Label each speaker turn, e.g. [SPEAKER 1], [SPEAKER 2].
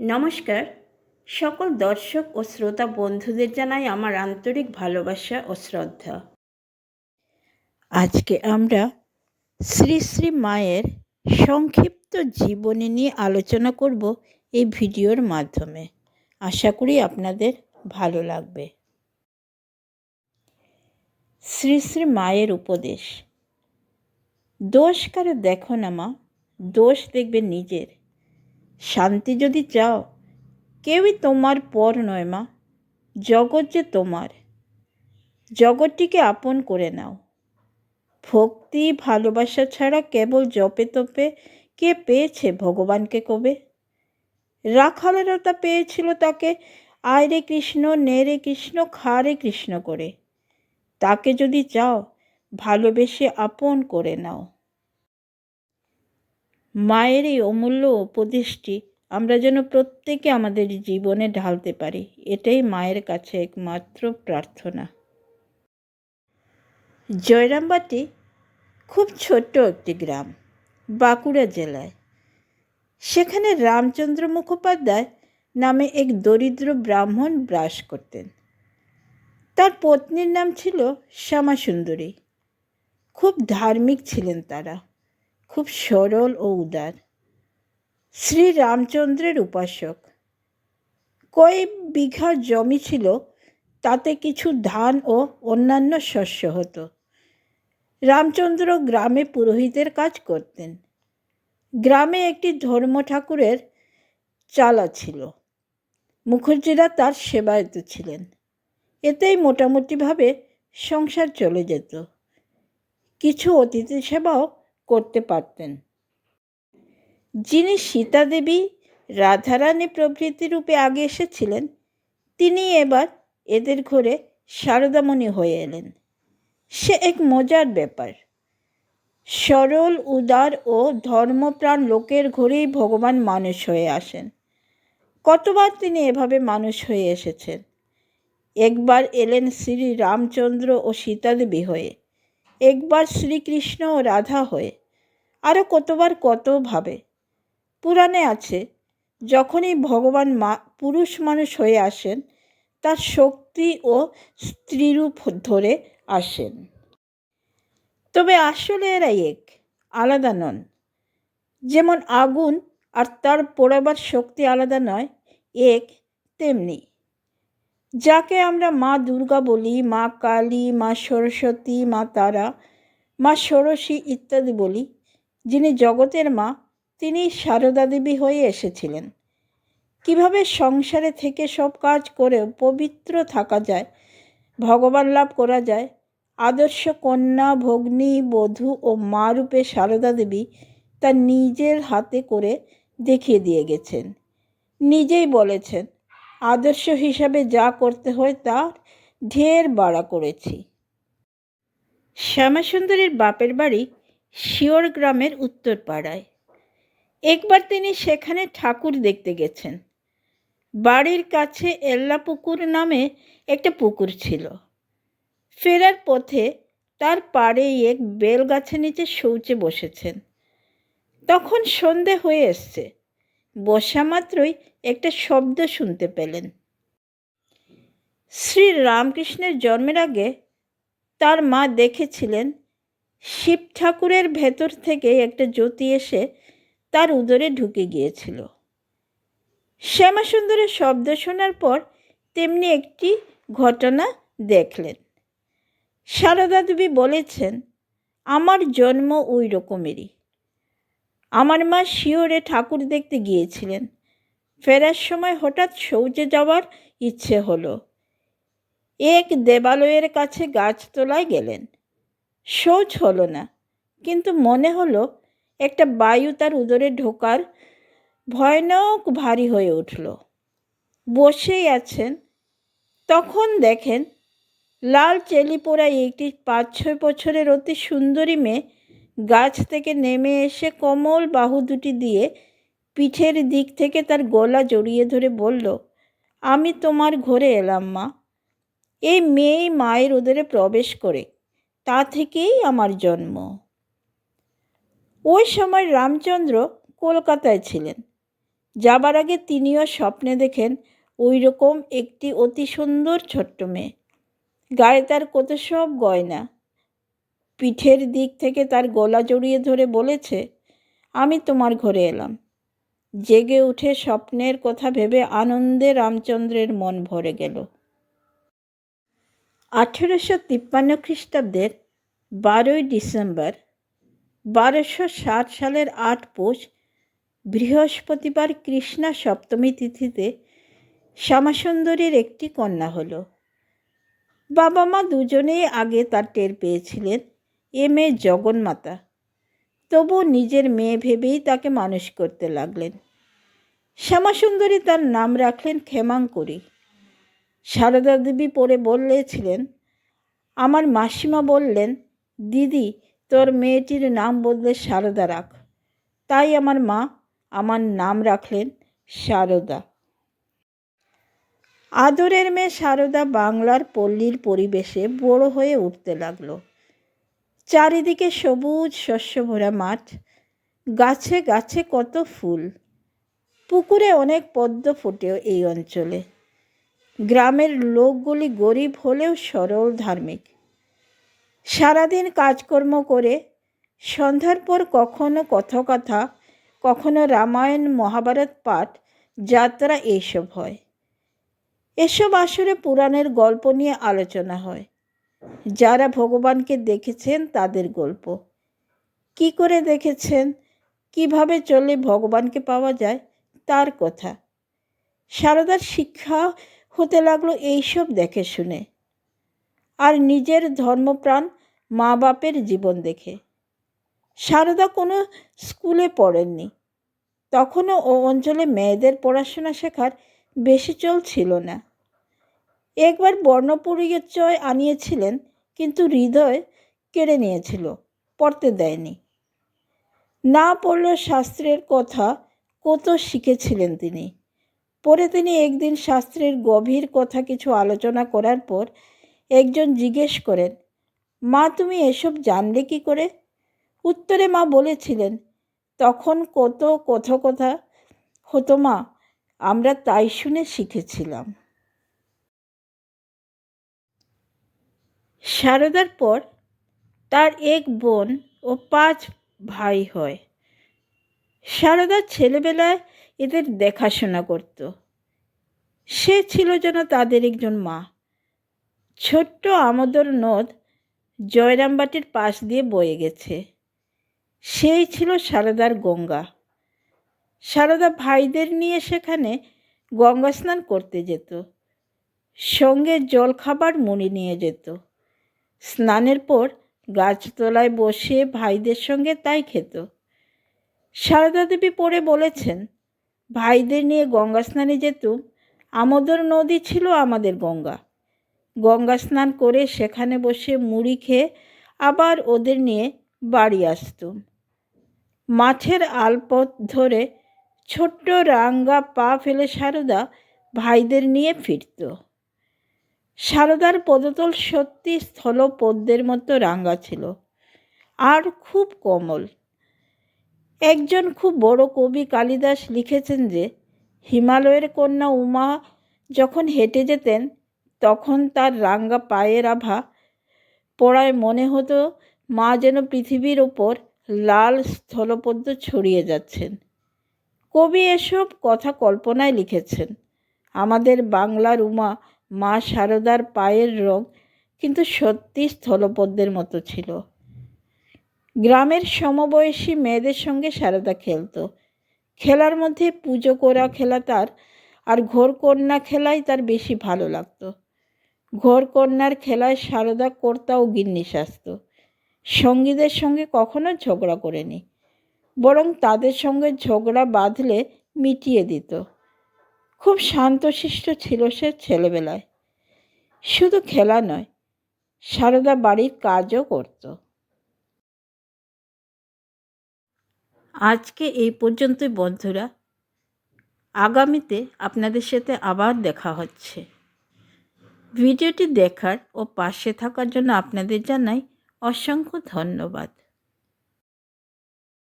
[SPEAKER 1] নমস্কার। সকল দর্শক ও শ্রোতা বন্ধুদের জানাই আমার আন্তরিক ভালোবাসা ও শ্রদ্ধা। আজকে আমরা শ্রী শ্রী মায়ের সংক্ষিপ্ত জীবনী নিয়ে আলোচনা করব এই ভিডিওর মাধ্যমে। আশা করি আপনাদের ভালো লাগবে। শ্রী শ্রী মায়ের উপদেশ। দোষ কারও দেখো না মা, দোষ দেখবে নিজের। শান্তি যদি চাও, কেউই তোমার পর নয় মা, জগৎ যে তোমার। জগৎটিকে আপন করে নাও। ভক্তি, ভালোবাসা ছাড়া কেবল জপে তপে কে পেয়েছে ভগবানকে কবে? রাখালেরা তা পেয়েছিল তাকে আয় রে কৃষ্ণ নে রে কৃষ্ণ খা রে কৃষ্ণ করে। তাকে যদি চাও, ভালোবেসে আপন করে নাও। মায়ের এই অমূল্য উপদেশটি আমরা যেন প্রত্যেকে আমাদের জীবনে ঢালতে পারি। এটাই মায়ের কাছে একমাত্র প্রার্থনা। জয়রামবাটি খুব ছোট্ট একটি গ্রাম, বাঁকুড়া জেলায়। সেখানে রামচন্দ্র মুখোপাধ্যায় নামে এক দরিদ্র ব্রাহ্মণ বাস করতেন। তার পত্নীর নাম ছিল শ্যামাসুন্দরী। খুব ধার্মিক ছিলেন তারা। খুব সরল ও উদার। শ্রী রামচন্দ্রের উপাসক। কয়েক বিঘা জমি ছিল, তাতে কিছু ধান ও অন্যান্য শস্য হতো। রামচন্দ্র গ্রামে পুরোহিতের কাজ করতেন। গ্রামে একটি ধর্ম ঠাকুরের চালা ছিল। মুখর্জিরা তার সেবায়ত ছিলেন। এতেই মোটামুটিভাবে সংসার চলে যেত। কিছু অতিথি সেবাও করতে পারতেন। যিনি সীতা দেবী, রাধারানী প্রভৃতি রূপে আগে এসেছিলেন, তিনি এবার এদের ঘরে শারদামণি হয়ে এলেন। সে এক মজার ব্যাপার। সরল, উদার ও ধর্মপ্রাণ লোকের ঘরেই ভগবান মানুষ হয়ে আসেন। কতবার তিনি এভাবে মানুষ হয়ে এসেছেন? একবার এলেন শ্রী রামচন্দ্র ও সীতাদেবী হয়ে। একবার শ্রীকৃষ্ণ ও রাধা হয়ে আরও কতবার কতভাবে পুরাণে আছে, যখনই ভগবান মা, পুরুষ মানুষ হয়ে আসেন, তার শক্তি ও স্ত্রীরূপ ধরে আসেন। তবে আসলে এরা এক, আলাদা নন। যেমন আগুন আর তার পোড়াবার শক্তি আলাদা নয়, এক তেমনি। যাকে আমরা মা দুর্গা বলি, মা কালী, মা সরস্বতী, মা তারা, মা ষোড়শী ইত্যাদি বলি, যিনি জগতের মা, তিনি সারদা দেবী হয়ে এসেছিলেন। কীভাবে সংসারে থেকে সব কাজ করে পবিত্র থাকা যায়, ভগবান লাভ করা যায়, আদর্শ কন্যা, ভগ্নী, বধূ ও মা রূপে সারদা দেবী তা নিজের হাতে করে দেখিয়ে দিয়ে গেছেন। নিজেই বলেছেন আদর্শ হিসাবে যা করতে হয় তার ঢের বাড়া করেছি। শ্যামাসুন্দরীর বাপের বাড়ি শিওর গ্রামের উত্তর পাড়ায় একবার তিনি সেখানে ঠাকুর দেখতে গেছেন। বাড়ির কাছে এল্লা পুকুর নামে একটা পুকুর ছিল। ফেরার পথে তার পাড়ে এক বেল গাছের নিচে শৌচে বসেছেন। তখন সন্ধে হয়ে এসছে। বসা মাত্রই একটা শব্দ শুনতে পেলেন। শ্রী রামকৃষ্ণের জন্মের আগে তার মা দেখেছিলেন শিব ঠাকুরের ভেতর থেকে একটা জ্যোতি এসে তার উদরে ঢুকে গিয়েছিল। শ্যামাসুন্দরের শব্দ শোনার পর তেমনি একটি ঘটনা দেখলেন। সারদা দেবী বলেছেন, আমার জন্ম ওই রকমেরই আমার মা শিওরে ঠাকুর দেখতে গিয়েছিলেন। ফেরার সময় হঠাৎ শৌচে যাওয়ার ইচ্ছে হলো। এক দেবালয়ের কাছে গাছতলায় গেলেন। শৌচ হলো না, কিন্তু মনে হলো একটা বায়ু তার উদরে ঢোকার ভয়ানক ভারী হয়ে উঠল। বসেই আছেন, তখন দেখেন, লাল চেলি পোড়া একটি পাঁচ ছয় বছরের অতি সুন্দরী মেয়ে গাছ থেকে নেমে এসে কমল বাহু দুটি দিয়ে পিঠের দিক থেকে তার গলা জড়িয়ে ধরে বলল, আমি তোমার ঘরে এলাম, মা। এই মেয়েই মায়ের উদরে প্রবেশ করে। তা থেকেই আমার জন্ম। ওই সময় রামচন্দ্র কলকাতায় ছিলেন। যাবার আগে তিনিও স্বপ্নে দেখেন ওই রকম একটি অতি সুন্দর ছোট্ট মেয়ে। গায়ে তার কত সব গয়না পিঠের দিক থেকে তার গলা জড়িয়ে ধরে বলেছে, আমি তোমার ঘরে এলাম। জেগে উঠে স্বপ্নের কথা ভেবে আনন্দে রামচন্দ্রের মন ভরে গেল। আঠেরোশো তিপ্পান্ন খ্রিস্টাব্দের বারোই ডিসেম্বর, বারোশো ষাট সালের আট পৌষ, বৃহস্পতিবার কৃষ্ণা সপ্তমী তিথিতে শ্যামাসুন্দরীর একটি কন্যা হলো। বাবা মা দুজনেই আগে তার টের পেয়েছিলেন। এ মেয়ে জগন্মাতা। তবু নিজের মেয়ে ভেবেই তাকে মানুষ করতে লাগলেন। শ্যামাসুন্দরী তার নাম রাখলেন ক্ষেমাঙ্করী। সারদা দেবী পড়ে বললেছিলেন আমার মাসিমা বললেন, দিদি, তোর মেয়েটির নাম বদলে সারদা রাখ। তাই আমার মা আমার নাম রাখলেন সারদা। আদরের মেয়ে সারদা বাংলার পল্লীর পরিবেশে বড় হয়ে উঠতে লাগল। চারিদিকে সবুজ শস্য ভরা মাঠ, গাছে গাছে কত ফুল। পুকুরে অনেক পদ্ম ফোটে এই অঞ্চলে। গ্রামের লোকগুলি গরিব হলেও সরল ধার্মিক। সারাদিন কাজকর্ম করে সন্ধ্যার পর কখনো কথকথা, কখনো রামায়ণ, মহাভারত পাঠ, যাত্রা এইসব হয়। এসব আসরে পুরাণের গল্প নিয়ে আলোচনা হয়। যারা ভগবানকে দেখেছেন তাদের গল্প। কি করে দেখেছেন? কীভাবে চলে ভগবানকে পাওয়া যায়? তার কথা। সারদার শিক্ষা হতে লাগল এইসব দেখে শুনে। আর নিজের ধর্মপ্রাণ মা বাপের জীবন দেখে। সারদা কোনো স্কুলে পড়েননি। তখনও ও অঞ্চলে মেয়েদের পড়াশোনা শেখার বেশি চল ছিল না। একবার বর্ণপরিচয় আনিয়েছিলেন, কিন্তু হৃদয় কেড়ে নিয়েছিল, পড়তে দেয়নি। না পড়লেও শাস্ত্রের কথা কত শিখেছিলেন তিনি। পরে তিনি একদিন শাস্ত্রের গভীর কথা কিছু আলোচনা করার পর একজন জিজ্ঞেস করেন, মা, তুমি এসব জানলে কি করে? উত্তরে মা বলেছিলেন, তখন কত কথা কথা হতো মা, আমরা তাই শুনে শিখেছিলাম। সারদার পর তার এক বোন ও পাঁচ ভাই হয়। সারদার ছেলেবেলায় এদের দেখাশোনা করত। সে ছিল যেন তাদের একজন মা। ছোট্ট আমোদর নদ জয়রামবাটির পাশ দিয়ে বয়ে গেছে। সেই ছিল সারদার গঙ্গা। সারদা ভাইদের নিয়ে সেখানে গঙ্গা স্নান করতে যেত। সঙ্গে জলখাবার মুড়ি নিয়ে যেত। স্নানের পর গাছতলায় বসে ভাইদের সঙ্গে তাই খেত। সারদা দেবী পড়ে বলেছেন, ভাইদের নিয়ে গঙ্গা স্নানে যেতুম আমোদর নদী ছিল আমাদের গঙ্গা। গঙ্গা স্নান করে সেখানে বসে মুড়ি খেয়ে আবার ওদের নিয়ে বাড়ি আসতুম। মাঠের আলপথ ধরে ছোট্ট রাঙ্গা পা ফেলে সারদা ভাইদের নিয়ে ফিরত। সারদার পদতল সত্যি স্থলপদ্মের মতো রাঙ্গা ছিল, আর খুব কোমল। একজন খুব বড় কবি কালিদাস লিখেছেন যে, হিমালয়ের কন্যা উমা যখন হেঁটে যেতেন, তখন তার রাঙ্গা পায়ের আভা পড়ায় মনে হতো মা যেন পৃথিবীর ওপর লাল স্থলপদ্ম ছড়িয়ে যাচ্ছেন। কবি এসব কথা কল্পনায় লিখেছেন। আমাদের বাংলার উমা মা শারদার পায়ের রোগ কিন্তু সত্যি স্থলপদ্মের মতো ছিল। গ্রামের সমবয়সী মেয়েদের সঙ্গে সারদা খেলত। খেলার মধ্যে পুজো করা খেলা তার আর ঘোর কন্যা খেলাই তার বেশি ভালো লাগতো। ঘোর কন্যার খেলায় সারদা কর্তা ও গিন্নি সাজত। সঙ্গীদের সঙ্গে কখনো ঝগড়া করেনি। বরং তাদের সঙ্গে ঝগড়া বাঁধলে মিটিয়ে দিত। খুব শান্তশিষ্ট ছিল সে ছেলেবেলায়। শুধু খেলা নয়, সারদা বাড়ির কাজও করত। আজকে এই পর্যন্তই বন্ধুরা। আগামীতে আপনাদের সাথে আবার দেখা হচ্ছে। ভিডিওটি দেখার ও পাশে থাকার জন্য আপনাদের জানাই অসংখ্য ধন্যবাদ।